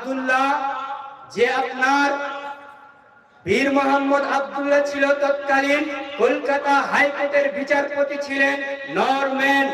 আব্দুল্লাহ, যে আপনার বীর মোহাম্মদ আবদুল্লাহ ছিল তৎকালীন কলকাতা হাইকোর্টের বিচারপতি ছিলেন নরম্যান,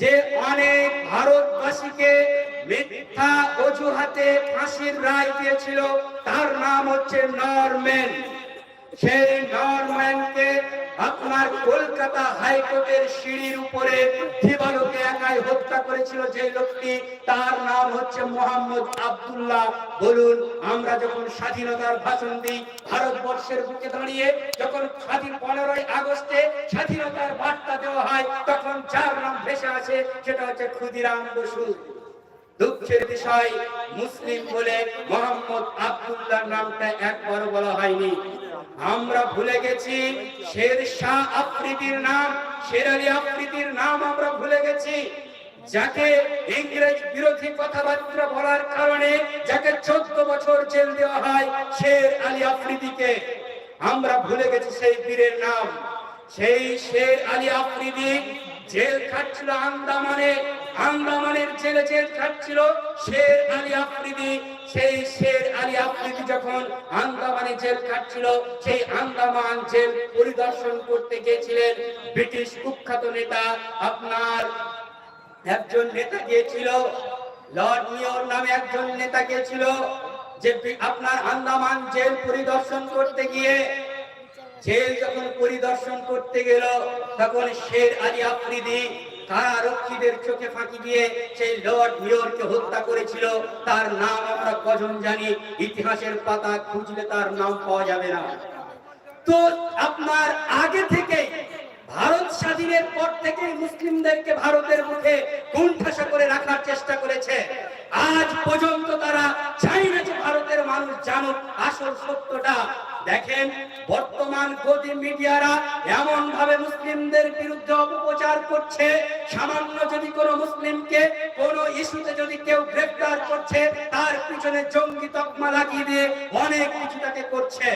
যে অনেক ভারতবাসীকে মিথ্যা অজুহাতে ফাঁসির রায় দিয়েছিল, তার নাম হচ্ছে নরম্যান। সেই নরম্যানকে আপনার কলকাতা হাইকোর্টের সিঁড়ির উপরে দিবালোকে একাই হত্যা করেছিল যে লোকটি, তার নাম হচ্ছে মোহাম্মদ আব্দুল্লাহ। বলুন, আমরা যখন স্বাধীনতার ভাষণ দিই, ভারতবর্ষের বুকে দাঁড়িয়ে যখন স্বাধীন পনেরোই আগস্টে স্বাধীনতার বার্তা দেওয়া হয়, তখন যার নাম ভেসে আছে সেটা হচ্ছে ক্ষুদিরাম বসু। দুঃখের বিষয়, মুসলিম বলে মোহাম্মদ আব্দুল্লাহ নামটা একবারও বলা হয়নি। আমরা ভুলে গেছি শের শাহ আফ্রিদির নাম শের আলী আফ্রিদির নাম আমরা ভুলে গেছি। যাকে ইংরেজ বিরোধী কথাবার্তা বলার কারণে যাকে চোদ্দ বছর জেল দেওয়া হয়, শের আলী আফ্রিদিকে। আমরা ভুলে গেছি সেই বীরের নাম। সেই শের আলী আফ্রিদি জেল খাটছিল আন্দামানে আন্দামানের শের আলী আফ্রিদি, সেই শের আলী আফ্রিদি যখন আন্দামানে জেল সেই আন্দামান জেল পরিদর্শন করতে গিয়েছিলেন। ব্রিটিশ কুখ্যাত নেতা আপনার একজন নেতা গিয়েছিল, লর্ড মেয়র নামে একজন নেতা গিয়েছিল, যে আপনার আন্দামান জেল পরিদর্শন করতে গিয়ে, জেল যখন পরিদর্শন করতে গেল, তখন শের আলী আফ্রিদি আপনার আগে থেকে ভারত স্বাধীনের পর থেকে মুসলিমদেরকে ভারতের মুখে কুণ্ঠাসা করে রাখার চেষ্টা করেছে। আজ পর্যন্ত তারা চাই না যে ভারতের মানুষ জানুক আসল সত্যটা। দেখেন, বর্তমান মিডিয়ারা এমন ভাবে মুসলিমদের বিরুদ্ধে অপপ্রচার করছে। সামান্য যদি কোনো মুসলিমকে, কোন ইস্যুতে যদি কেউ গ্রেফতার করছে, তার পিছনে জঙ্গি তকমা লাগিয়ে দিয়ে অনেক কিছু তাকে করছে।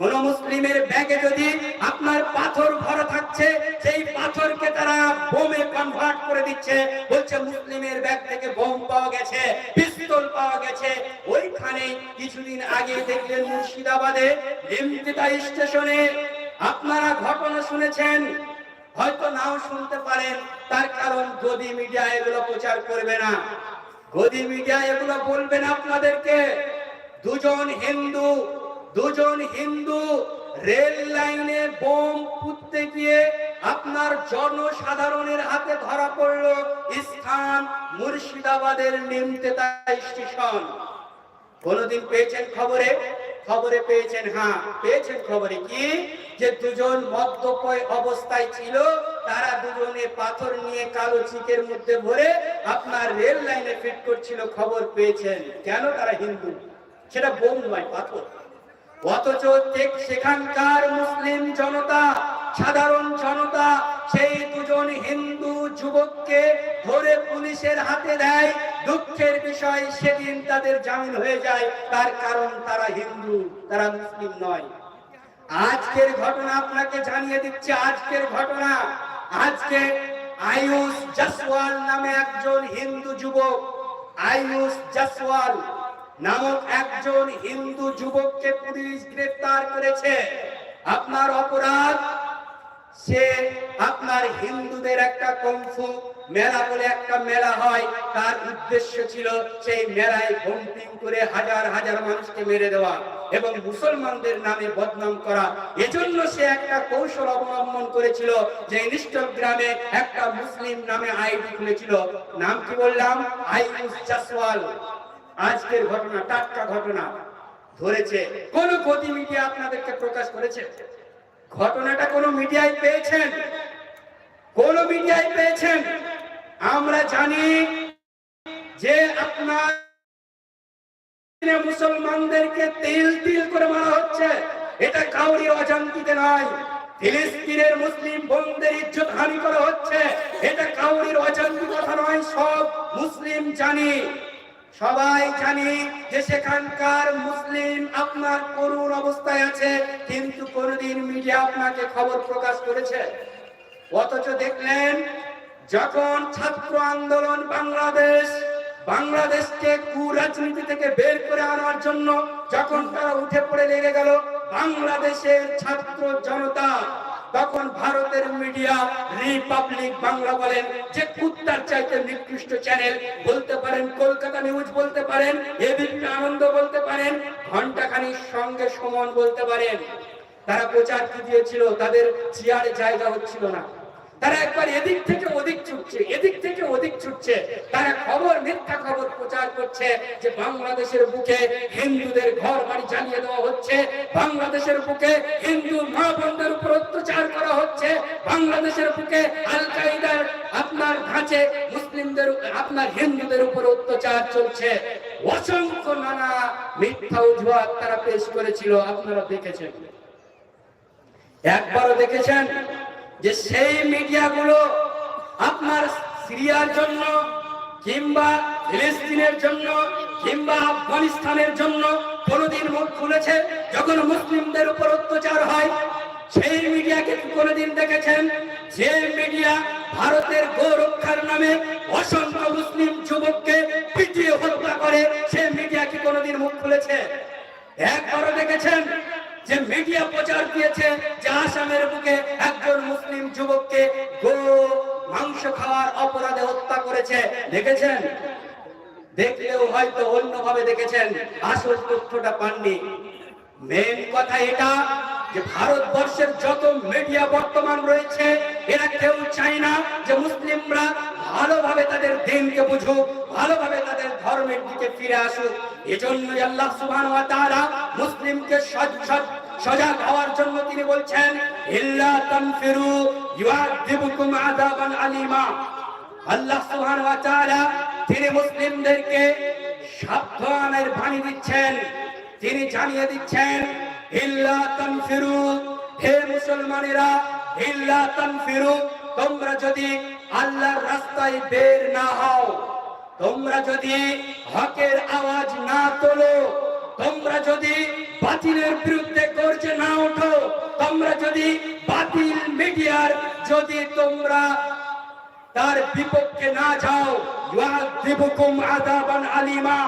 কোন মুসলিমের ব্যাগে যদি আপনার পাথর ভরা থাকছে, সেই পাথরকে তারা বোমে কনভার্ট করে দিচ্ছে। বলছে, মুসলিমের ব্যাগ থেকে বোম পাওয়া গেছে, পিস্তল পাওয়া গেছে। ওইখানে কিছুদিন আগে দেখলেন মুর্শিদাবাদে লিমতিতা স্টেশনে আপনারা ঘটনা শুনেছেন। হয়তো নাও শুনতে পারেন, তার কারণ গদি মিডিয়া এগুলো প্রচার করবে না। গদি মিডিয়া এগুলো বলবেন আপনাদেরকে। দুজন হিন্দু দুজন হিন্দু রেল লাইনে বোম পুঁততে গিয়ে আপনার জনসাধারণের হাতে ধরা পড়ল স্থান মুর্শিদাবাদের নিমতেতা স্টেশন। কোনদিন পেয়েছেন খবরে? খবরে পেয়েছেন হ্যাঁ পেয়েছেন খবরে কি? যে দুজন মদ্যপয় অবস্থায় ছিল, তারা দুজনে পাথর নিয়ে কালো চিকের মধ্যে ভরে আপনার রেল লাইনে ফিট করছিল, খবর পেয়েছেন। কেন তারা হিন্দু? সেটা বোম নয়, পাথর। অথচ সেখানকার মুসলিম জনতা, সাধারণ জনতা, সেই দুজন হিন্দু যুবককে ধরে পুলিশের হাতে দেয়। দুঃখের বিষয় সেদিন তাদের জামিন হয়ে যায়। তার কারণ তারা হিন্দু, তারা মুসলিম নয়। আজকের ঘটনা আপনাকে জানিয়ে দিচ্ছে আজকের ঘটনা। আজকে আয়ুষ জসওয়াল নামে একজন হিন্দু যুবক, আয়ুষ জসওয়াল নামক একজন হিন্দু যুবককে পুলিশ গ্রেফতার করেছে। আপনার অপরাধ? সে আপনার হিন্দুদের একটা কংফু মেলা বলে একটা মেলা হয়। তার উদ্দেশ্য ছিল সেই মেলায় বম্পিং করে হাজার হাজার মানুষকে মেরে দেওয়া এবং মুসলমানদের নামে বদনাম করা। এজন্য সে একটা কৌশল অবলম্বন করেছিল যে ইনস্টাগ্রামে একটা মুসলিম নামে আইডি খুলেছিল। নাম কি বললাম? আইউস জাসওয়াল। আজকের ঘটনা, টাটকা ঘটনা ধরেছে। কোন গতি মিডিয়া আপনাদেরকে প্রকাশ করেছে? ঘটনাটা কোন মিডিয়ায় পেয়েছেন? কোন মিডিয়ায় পেয়েছেন? আমরা জানি যে আপনার মুসলমানদেরকে তিল তিল করে মারা হচ্ছে। এটা কাউরি অজান্তিতে নয়। ফিলিস্তিনের মুসলিম বোনদের ইজ্জত হানি করা হচ্ছে। এটা কাউরির অজান্তি কথা নয়, সব মুসলিম জানি। সবাই জানি যে সেখানকার মুসলিম আপনার করুণ অবস্থায় আছে, কিন্তু কোনদিন মিডিয়া আপনাকে খবর প্রকাশ করেছে। অথচ দেখলেন, যখন ছাত্র আন্দোলন বাংলাদেশ, বাংলাদেশকে কুরাজনীতি থেকে বের করে আনার জন্য যখন তারা উঠে পড়ে লেগে গেল, বাংলাদেশের ছাত্র জনতা তখন ভারতের মিডিয়া রিপাবলিক বাংলা বলেন যে কুত্তার চাইতে নিকৃষ্ট চ্যানেল বলতে পারেন কলকাতা নিউজ বলতে পারেন, এবিপি আনন্দ বলতে পারেন ঘন্টাখানির সঙ্গে সমান বলতে পারেন। তারা প্রচার কি দিয়েছিল? তাদের চেয়ারে জায়গা হচ্ছিল না। তারা একবার এদিক থেকে ওদিক ছুটছে, এদিক থেকে ওদিক ছুটছে। তারা খবর, মিথ্যা খবর প্রচার করছে যে বাংলাদেশের বুকে হিন্দুদের ঘর বাড়ি জ্বালিয়ে দেওয়া হচ্ছে, বাংলাদেশের বুকে হিন্দু মা বোনদের উপর অত্যাচার করা হচ্ছে, বাংলাদেশের বুকে আল কায়দার আপনার ধাঁচে মুসলিমদের, আপনার হিন্দুদের উপর অত্যাচার চলছে। অসংখ্য নানা মিথ্যা অজুহাত তারা পেশ করেছিল, আপনারা দেখেছেন। একবারও দেখেছেন? যে সেই মিডিয়াগুলো আপনার সিরিয়ার জন্য কিংবা ফিলিস্তিনের জন্য কিংবা আফগানিস্তানের জন্য কোনোদিন মুখ খুলেছে? যখন মুসলিমদের উপর অত্যাচার হয়, সেই মিডিয়াকে কোনোদিন দেখেছেন? যে মিডিয়া ভারতের গো রক্ষার নামে অসংখ্য মুসলিম যুবককে পিটিয়ে হত্যা করে সেই মিডিয়া কি কোনোদিন মুখ খুলেছে? একবারও দেখেছেন যে মিডিয়া প্রচার দিয়েছে যে আসামের করেছে দেখেছেন? দেখলেও হয়তো অন্যভাবে দেখেছেন, আসল তথ্যটা পাননি। মেন কথা এটা যে ভারতবর্ষের যত মিডিয়া বর্তমান রয়েছে, এরা কেউ চায় না যে মুসলিমরা ভালোভাবে তাদের দিনকে বুঝুক, ভালোভাবে তাদের ধর্মের দিকে ফিরে আসুক। এজন্যই আল্লাহ সুবহানাহু ওয়া তাআলা মুসলিমকে সজ- সজ- সজাগ হওয়ার জন্য তিনি বলছেন, ইল্লা তানফিরু ইউআযিবুকুম আযাবান আলিমা। আল্লাহ সুবহানাহু ওয়া তাআলা তিনি মুসলিমদেরকে সাবধানের বাণী দিচ্ছেন তিনি জানিয়ে দিচ্ছেন, ইল্লা তানফিরু, হে মুসলমানেরা, ইল্লা তানফিরু, তোমরা যদি আল্লাহর রাস্তায় বের না হও, তোমরা যদি হকের আওয়াজ না তোলো, তোমরা যদি বাতিলের বিরুদ্ধে গর্জে না ওঠো, তোমরা যদি বাতিল মিডিয়ার যদি তোমরা তার বিপক্ষে না যাও। আযাবান আলিমা।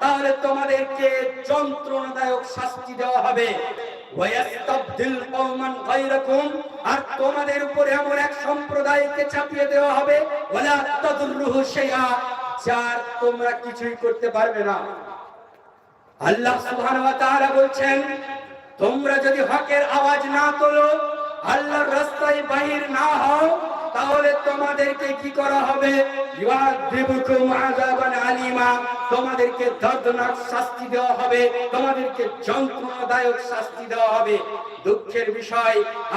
তাহলে তোমাদেরকে যন্ত্রণাদায়ক শাস্তি দেওয়া হবে। আর তোমাদের উপরে এমন এক সম্প্রদায়কে চাপিয়ে দেওয়া হবে। যার তোমরা কিছুই করতে পারবে না। আল্লাহ তাআলা বলছেন, তোমরা যদি হকের আওয়াজ না তোলো, আল্লাহর রাস্তায় বাহির না হও তাহলে তোমাদেরকে কি করা হবে? আলিমা। তোমাদেরকে দর্দনাক শাস্তি দেওয়া হবে। তোমাদেরকে যন্ত্রণাদায়ক শাস্তি দেওয়া হবে। দুঃখের বিষয়,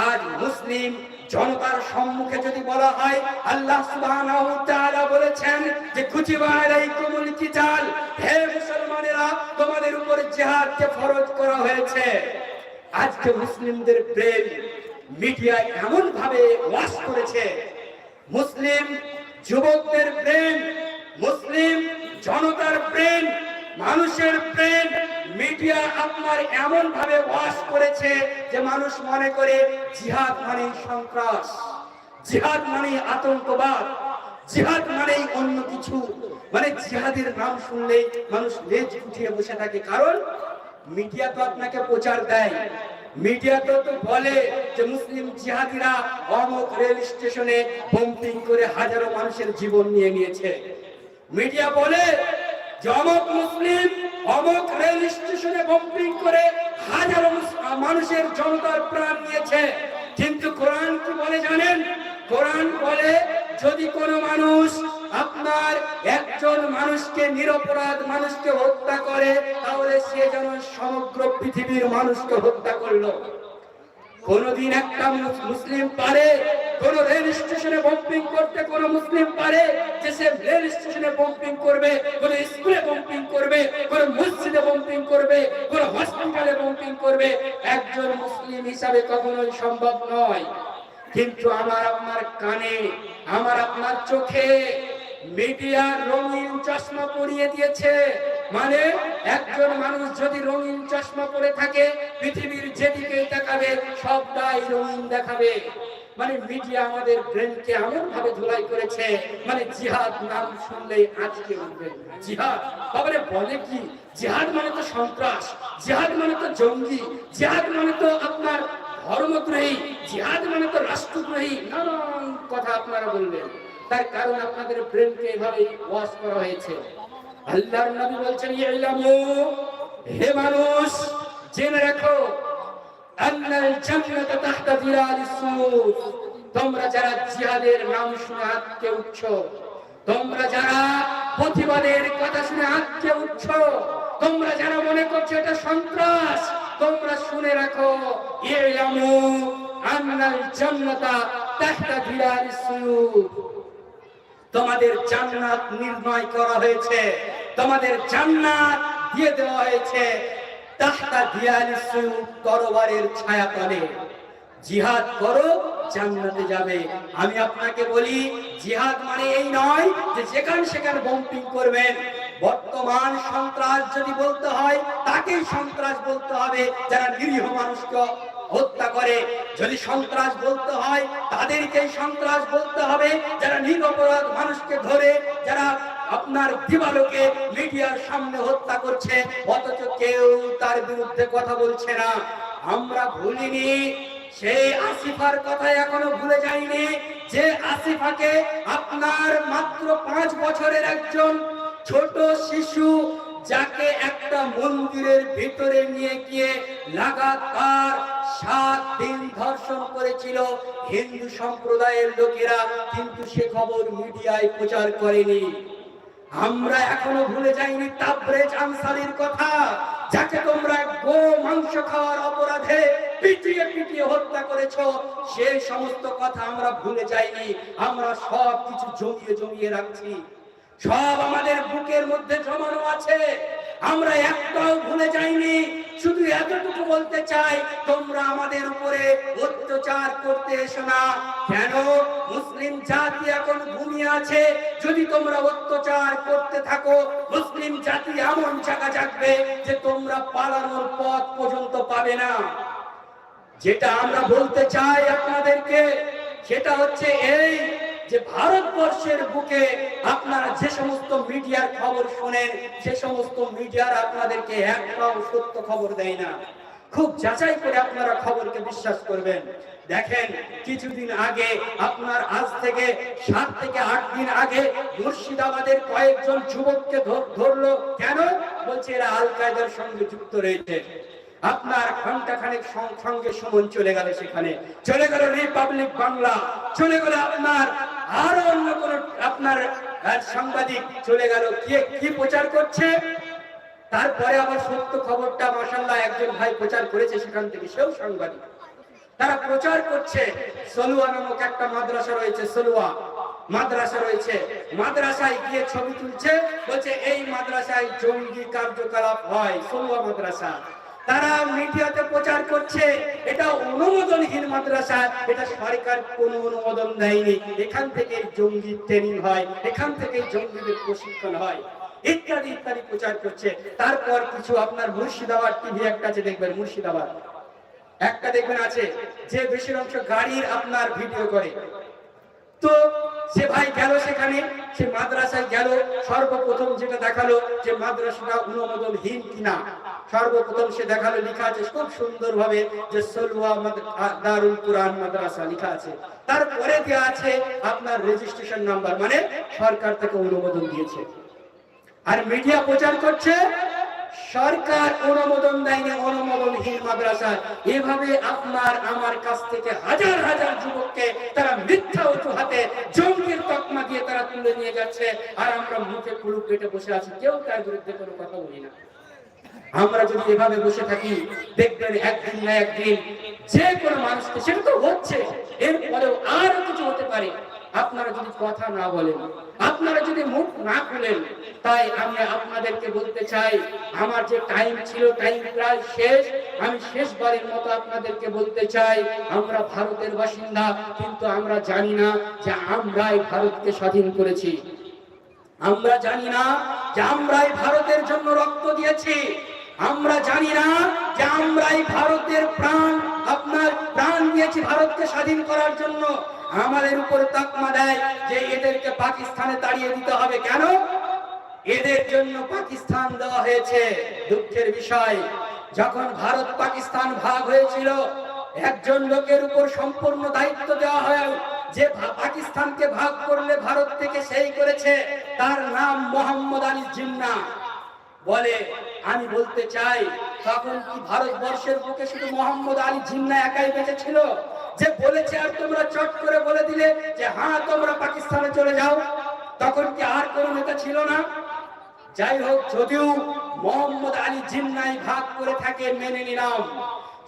আজ মুসলিম জনতার সম্মুখে যদি বলা হয়, আল্লাহ বলেছেন যে, কুতিবা আলাইকুমুল কিতাল। হে মুসলমানেরা, তোমাদের উপর জিহাদকে ফরজ করা হয়েছে। আজকে মুসলিমদের প্রেম মিডিয়া এমন ভাবে ওয়াশ করেছে, মুসলিম যুবকদের প্রেম মুসলিম জনতার প্রেম মানুষের প্রেম মিডিয়া আপনার এমন ভাবে ওয়াশ করেছে যে মানুষ মনে করে জিহাদ মানে সন্ত্রাস, জিহাদ মানে আতঙ্কবাদ, জিহাদ মানেই অন্য কিছু। মানে জিহাদের নাম শুনলেই মানুষ লেজ উঠিয়ে বসে থাকে। কারণ মিডিয়া তো আপনাকে প্রচার দেয়। মিডিয়া তো তো বলে যে মুসলিম জিহাদিরা অমুক রেল স্টেশনে বম্পিং করে হাজারো মানুষের জীবন নিয়ে নিয়েছে। মিডিয়া বলে যে অমুক মুসলিম অমুক রেল স্টেশনে বম্পিং করে হাজারো মানুষের জনতার প্রাণ নিয়েছে। কিন্তু কোরআন কি বলে জানেন? কোরআন বলে, যদি কোনো মানুষ আপনার একজন মানুষকে, নিরপরাধ মানুষকে হত্যা করে, তাহলে সে যেন সমগ্র পৃথিবীর মানুষকে হত্যা করল। কোনদিন একটা মুস- মুসলিম পারে, কোন রেল স্টেশনে বম্পিং করতে কোন মুসলিম পারে, যে সে রেল স্টেশনে বম্পিং করবে, কোন স্কুলে বম্পিং করবে, কোন মসজিদে বম্পিং করবে, কোন হসপিটালে বম্পিং করবে, একজন মুসলিম হিসাবে কখনোই সম্ভব নয়। কিন্তু আমার আপনার কানে, আমার আপনার চোখে মিডিয়া রঙিন চশমা পরিয়ে দিয়েছে। মানে একজন মানুষ যদি রঙিন চশমা পরে থাকে, পৃথিবীর যেদিকে তাকাবে, সবটাই রঙিন দেখাবে। মানে মিডিয়া আমাদের ব্রেনকে এমন ভাবে ধুলাই করেছে মানে জিহাদ নাম শুনলেই আজকে উঠবে। জিহাদ? তারপরে বলে কি? জিহাদ মানে তো সন্ত্রাস, জিহাদ মানে তো জঙ্গি, জিহাদ মানে তো আপনার ধর্মদ্রোহী, জিহাদ মানে তো রাষ্ট্রদ্রোহী। নানান কথা আপনারা বললেন তার কারণ আপনাদের ব্রেনকে এভাবে ওয়াশ করা হয়েছে। আল্লাহর নবী বলছেন ইলামু হে মানুষ, জেনে রাখো, আন্নাল জান্নাতা তাহতা জিলালিস সুর। তোমরা যারা জিহাদের নাম শুনে আটকে উঠছো, তোমরা যারা প্রতিবাদের কথা শুনে আটকে উঠছো, তোমরা যারা মনে করছ এটা সন্ত্রাস, তোমরা শুনে রাখো ইলামু আন্নাল জান্নাতা তাহতা জিলালিস সুর। তোমাদের জান্নাত নির্ণয় করা হয়েছে। তোমাদের জান্নাত দিয়ে দেওয়া হয়েছে। তাহতা দিয়ালিসু তরবারের ছায়াতলে। জিহাদ করো, জান্নাতে যাবে। আমি আপনাকে বলি, জিহাদ মানে এই নয় যে যেখানে সেখানে বম্পিং করবেন। বর্তমান সন্ত্রাস যদি বলতে হয়, তাকেই সন্ত্রাস বলতে হবে। যারা নিরীহ মানুষকে হত্যা করে। যদি সন্ত্রাস বলতে হয়, তাদেরকেই সন্ত্রাস বলতে হবে। যারা নিরপরাধ মানুষকে ধরে, যারা আপনার দিবালোকে মিডিয়ার সামনে হত্যা করছে, অথচ কেউ তার বিরুদ্ধে কথা বলছে না। আমরা ভুলিনি। সেই আসিফার কথা এখনও ভুলে যাইনি। যে আসিফাকে আপনার মাত্র পাঁচ বছরের একজন ছোট শিশু, যাকে একটা মন্দিরের ভিতরে নিয়ে গিয়ে লাগাতার সাত দিন ধর্ষণ করেছিল হিন্দু সম্প্রদায়ের লোকেরা, কিন্তু সে খবর মিডিয়ায় প্রচার করেনি। আমরা এখনও ভুলে যাইনি তাবরেজ আনসারির কথা, যাকে তোমরা গো মাংস খাওয়ার অপরাধে পিটিয়ে পিটিয়ে হত্যা করেছ সেই সমস্ত কথা আমরা ভুলে যাইনি। আমরা সব কিছু জমিয়ে জমিয়ে রাখছি। সব আমাদের বুকের মধ্যে জমানো আছে। আমরা একটাও ভুলে যাইনি শুধু এতটুকু বলতে চাই, তোমরা আমাদের উপরে অত্যাচার করতে এসো না। কেন? মুসলিম জাতি এখন ঘুমিয়ে আছে। যদি তোমরা অত্যাচার করতে থাকো, মুসলিম জাতি এমন জায়গা জাগবে যে তোমরা পালানোর পথ পর্যন্ত পাবে না। যেটা আমরা বলতে চাই আপনাদেরকে, সেটা হচ্ছে এই যে ভারতবর্ষের বুকে আপনারা যে সমস্ত মিডিয়ার খবর শোনেন সে সমস্ত মিডিয়ার আপনাদেরকে একটাও সত্য খবর দেয় না। খুব যাচাই করে আপনারা খবরকে বিশ্বাস করবেন। দেখেন, কিছুদিন আগে, আপনার আজ থেকে সাত থেকে আট দিন আগে মুর্শিদাবাদের কয়েকজন যুবককে ধর- ধরলো। কেন? বলছে, এরা আল কায়দার সঙ্গে যুক্ত রয়েছে। আপনার ঘণ্টা খানেক সঙ্গে সমন চলে গেল সেখানে। চলে গেল রিপাবলিক বাংলা। চলে গেল আপনার আরও অন্য কোন আপনার সাংবাদিক চলে গেল, কে, কি প্রচার করছে? তারপরে আবার সত্য খবরটা মাসাল্লাহ একজন ভাই প্রচার করেছে সেখান থেকে, সেও সাংবাদিক। তারা প্রচার করছে, সলুয়া নামক একটা মাদ্রাসা রয়েছে, সলুয়া মাদ্রাসা রয়েছে। মাদ্রাসায় গিয়ে ছবি তুলছে, বলছে, এই মাদ্রাসায় জঙ্গি কার্যকলাপ হয়, সলুয়া মাদ্রাসা। তারা মিডিয়াতে প্রচার করছে। এটা অনুমোদনহীন মাদ্রাসা, এটা সরকার কোনো অনুমোদন দেয়নি। এখান থেকে জঙ্গি ট্রেনিং হয়, এখান থেকে জঙ্গিদের প্রশিক্ষণ হয়। ইত্যাদি ইত্যাদি প্রচার করছে। তারপর কিছু আপনার মুর্শিদাবাদ টিভি একটা আছে, দেখবেন মুর্শিদাবাদ। একটা দেখবেন আছে, যে বেশির অংশ গাড়ির আপনার ভিডিও করে। তো সে ভাই গেল সেখানে, সে মাদ্রাসায় গেল, সর্বপ্রথম যেটা দেখাল যে মাদ্রাসাটা অনুমোদনহীন কিনা। সর্বপ্রথম সে দেখাল, লেখা আছে, খুব সুন্দর ভাবে যে সলুয়া দারুল কুরআন মাদ্রাসা লেখা আছে। তারপরে দেওয়া আছে আপনার রেজিস্ট্রেশন নাম্বার মানে সরকার থেকে অনুমোদন দিয়েছে। আর মিডিয়া প্রচার করছে, সরকার অনুমোদন দেয়নি অনুমোদনহীন মাদ্রাসা এভাবে আপনার, আমার কাছ থেকে হাজার হাজার যুবককে তারা মিথ্যা অজুহাতে জঙ্গির তকমা দিয়ে তারা তুলে নিয়ে যাচ্ছে। আর আমরা মুখে কুলুপ কেটে বসে আছি, কেউ তার বিরুদ্ধে কোনো কথা বলি না। আমরা যদি এভাবে বসে থাকি, দেখবেন একদিন না একদিন যে কোনো মানুষকে, সেটা তো হচ্ছে। এরপরেও আরও কিছু হতে পারে। আপনারা যদি কথা না বলেন, আপনারা যদি মুখ না খুলেন, তাই আমি আপনাদেরকে বলতে চাই, আমার যে টাইম ছিল টাইম প্রায় শেষ। আমি শেষবারের মতো আপনাদেরকে বলতে চাই, আমরা ভারতের বাসিন্দা, কিন্তু আমরা জানি না যে আমরাই ভারতকে স্বাধীন করেছি। আমরা জানি না যে আমরাই ভারতের জন্য রক্ত দিয়েছি। আমরা জানি না যে আমরাই ভারতের প্রাণ, আপনার প্রাণ দিয়েছি ভারতকে স্বাধীন করার জন্য। আমাদের উপর তাকমা দেয় যে এদেরকে পাকিস্তানে তাড়িয়ে দিতে হবে। কেন? এদের জন্য পাকিস্তান দেওয়া হয়েছে। দুঃখের বিষয়, যখন ভারত পাকিস্তান ভাগ হয়েছিল, একজন লোকের উপর সম্পূর্ণ দায়িত্ব দেওয়া হয়। যে পাকিস্তানকে ভাগ করলে ভারত থেকে সেই করেছে, তার নাম মোহাম্মদ আলী জিন্না। বলে, আমি বলতে চাই, তখন কি ভারতবর্ষের বুকে শুধু মোহাম্মদ আলী জিন্না একাই বেঁচে ছিল? যে বলেছে আর তোমরা চট করে বলে দিলে যে হ্যাঁ তোমরা পাকিস্তানে চলে যাও। তখন কি আর কোনো নেতা ছিল না? যাই হোক, যদিও মোহাম্মদ আলী জিন্নাই ভাগ করে থাকে, মেনে নিলাম।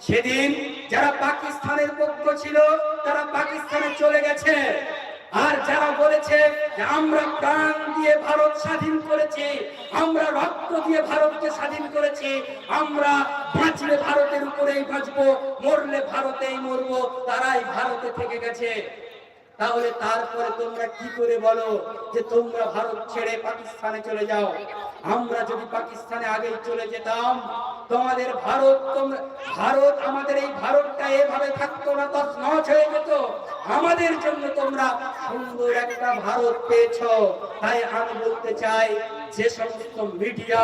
সেদিন যারা পাকিস্তানের পক্ষ ছিল, তারা পাকিস্তানে চলে গেছে। আর যারা বলেছে যে আমরা প্রাণ দিয়ে ভারত স্বাধীন করেছি, আমরা রক্ত দিয়ে ভারতকে স্বাধীন করেছি, আমরা বাঁচলে ভারতের উপরেই বাঁচবো, মরলে ভারতেই মরবো, তারাই ভারতে থেকে গেছে। তাহলে তারপরে তোমরা কি করে বলো যে তোমরা ভারত ছেড়ে পাকিস্তানে চলে যাও? আমরা যদি পাকিস্তানে আগেই চলে যেতাম, তোমাদের ভারত তোমরা, ভারত আমাদের এই ভারতটা এভাবে থাকতো না, তছনছ হয়ে যেত। আমাদের জন্য তোমরা সুন্দর একটা ভারত পেয়েছ। তাই আমি বলতে চাই, যে সমস্ত মিডিয়া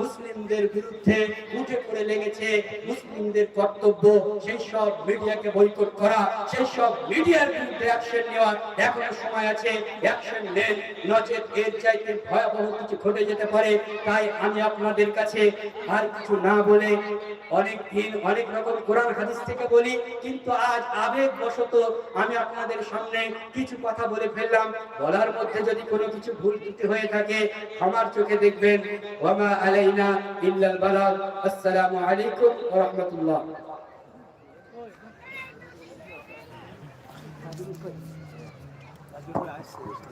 মুসলিমদের বিরুদ্ধে উঠে পড়ে লেগেছে মুসলিমদের কর্তব্য, সেই সব মিডিয়াকে বয়কট করা, সেই সব মিডিয়ার বিরুদ্ধে অ্যাকশন নেওয়া। এখনও সময় আছে অ্যাকশন নেন। নচেত এর চাইতে ভয়াবহ কিছু ঘটে যেতে পারে। তাই আমি আপনাদের কাছে আর কিছু না বলে অনেক দিন অনেক রকম কোরআন হাদিস থেকে বলি, কিন্তু আজ আবেগ বশত আমি আপনাদের সামনে কিছু কথা বলে ফেললাম। বলার মধ্যে যদি কোনো কিছু ভুল ত্রুটি হয়ে থাকে আমার চোখে দেখবেন। ওয়ামা আলাইনা علينا إلا البلاغ السلام عليكم ورحمة الله Thank you.